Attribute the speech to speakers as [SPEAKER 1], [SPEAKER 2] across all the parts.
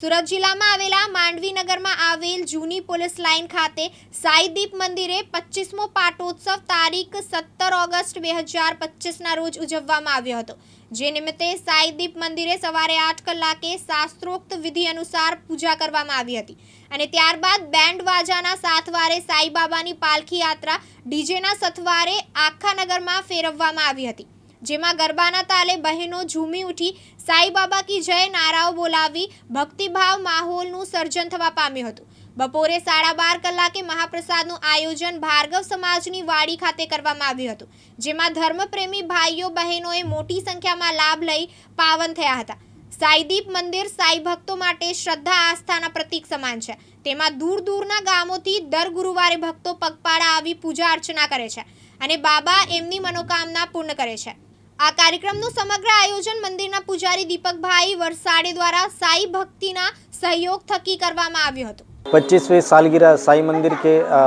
[SPEAKER 1] સુરત જિલ્લામાં આવેલા માંડવી નગરમાં આવેલ જૂની પોલીસ લાઇન ખાતે સાઈદીપ મંદિરે પચીસમો પાટોત્સવ તારીખ સત્તર ઓગસ્ટ બે હજાર પચીસના રોજ ઉજવવામાં આવ્યો હતો. જે નિમિત્તે સાઈદીપ મંદિરે સવારે આઠ કલાકે શાસ્ત્રોક્ત વિધિ અનુસાર પૂજા કરવામાં આવી હતી અને ત્યારબાદ બેન્ડ વાજાના સાથવારે સાઈબાબાની પાલખી યાત્રા ડીજેના સથવારે આખા નગરમાં ફેરવવામાં આવી હતી. જેમાં ગરબાના તાલે બહેનો ઝૂમી ઉઠી સાઈબાબા કી જય નારાઓ બોલાવી ભક્તિભાવ માહોલનું સર્જન થવા પામ્યું હતું. બપોરે સાડા બાર કલાકે મહાપ્રસાદનું આયોજન ભાર્ગવ સમાજની વાડી ખાતે કરવામાં આવ્યું હતું, જેમાં ધર્મપ્રેમી ભાઈઓ બહેનોએ મોટી સંખ્યામાં લાભ લઈ પાવન થયા હતા. સાઈદીપ મંદિર સાઈ ભક્તો માટે શ્રદ્ધા આસ્થાના પ્રતીક સમાન છે. તેમાં દૂર દૂરના ગામોથી દર ગુરુવારે ભક્તો પગપાળા આવી પૂજા અર્ચના કરે છે અને બાબા એમની મનોકામના પૂર્ણ કરે છે. આ કાર્યક્રમનું સમગ્ર આયોજન મંદિરના પૂજારી દીપકભાઈ વરસાડે દ્વારા સાઈ ભક્તિના સહયોગ થકી કરવામાં આવ્યું હતું
[SPEAKER 2] पच्चीसवीं सालगिरह साई मंदिर के अ,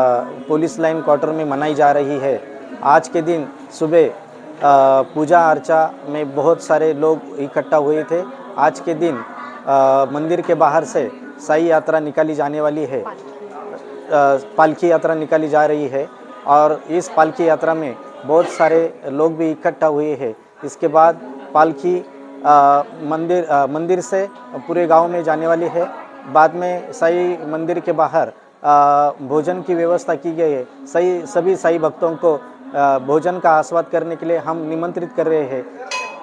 [SPEAKER 2] पुलिस लाइन क्वार्टर में मनाई जा रही है आज के दिन सुबह अ, पूजा अर्चा में बहुत सारे लोग इकट्ठा हुए थे आज के दिन अ, मंदिर के बाहर से साई यात्रा निकाली जाने वाली है अ, पालकी यात्रा निकाली जा रही है और इस पालकी यात्रा में बहुत सारे लोग भी इकट्ठा हुए हैं इसके बाद पालकी अ, मंदिर अ, मंदिर से पूरे गांव में जाने वाली है बाद में साई मंदिर के बाहर अ, भोजन की व्यवस्था की गई है सही सभी साई भक्तों को अ, भोजन का आस्वाद करने के लिए हम निमंत्रित कर रहे हैं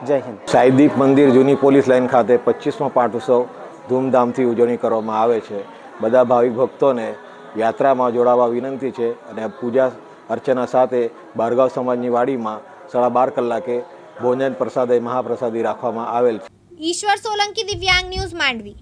[SPEAKER 2] जय हिंद
[SPEAKER 3] સાઈદીપ મંદિર જૂની પોલીસ લાઇન ખાતે પચીસમો પાટોત્સવ ધૂમધામથી ઉજવણી કરવામાં આવે છે બધા ભાવિક ભક્તોને યાત્રામાં જોડાવા વિનંતી છે અને પૂજા અર્ચના સાથે ભાર્ગવ સમાજની વાડીમાં સાડા બાર કલાકે ભોજન પ્રસાદે મહાપ્રસાદી રાખવામાં આવેલ છે.
[SPEAKER 1] ઈશ્વર સોલંકી દિવ્યાંગ ન્યૂઝ માંડવી.